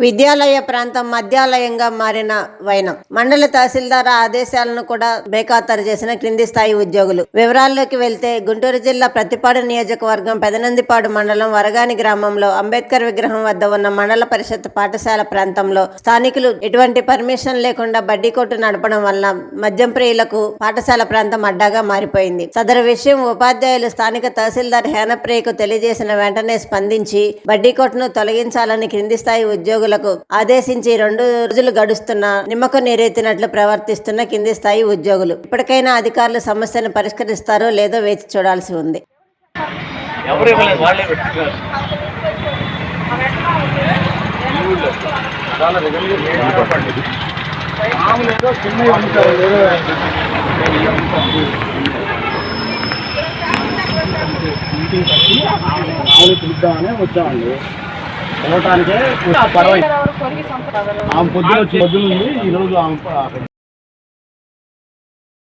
విద్యాలయ ప్రాంతం మధ్యాలయంగా మారిన వైనం. మండల తహసీల్దార్ ఆదేశాలను కూడా బేఖాతరు చేసిన క్రింది స్థాయి ఉద్యోగులు. వివరాల్లోకి వెళ్తే గుంటూరు జిల్లా ప్రతిపాడు నియోజకవర్గం పెదనందిపాడు మండలం వరగాని గ్రామంలో అంబేద్కర్ విగ్రహం వద్ద ఉన్న మండల పరిషత్ పాఠశాల ప్రాంతంలో స్థానికులు ఎటువంటి పర్మిషన్ లేకుండా బడ్డీ కొట్టు నడపడం వల్ల మద్యం ప్రియులకు పాఠశాల ప్రాంతం అడ్డాగా మారిపోయింది. సదరు విషయం ఉపాధ్యాయులు స్థానిక తహసీల్దార్ హేనప్రియకు తెలియజేసిన వెంటనే స్పందించి బడ్డీ కొట్టును తొలగించాలని క్రింది స్థాయి ఉద్యోగులు ఉద్యోగులకు ఆదేశించి రెండు రోజులు గడుస్తున్నా నిమ్మకు నీరెత్తినట్లు ప్రవర్తిస్తున్న కింది స్థాయి ఉద్యోగులు. ఇప్పటికైనా అధికారులు సమస్యను పరిష్కరిస్తారో లేదో వేచి చూడాల్సి ఉంది. మీటింగ్ కట్టి మామూలు పిలుద్దామని వచ్చామండి పోవటానికే పర్వాలేదు ఆమె పొద్దున వచ్చి పొద్దున ఉంది ఈరోజు ఆమె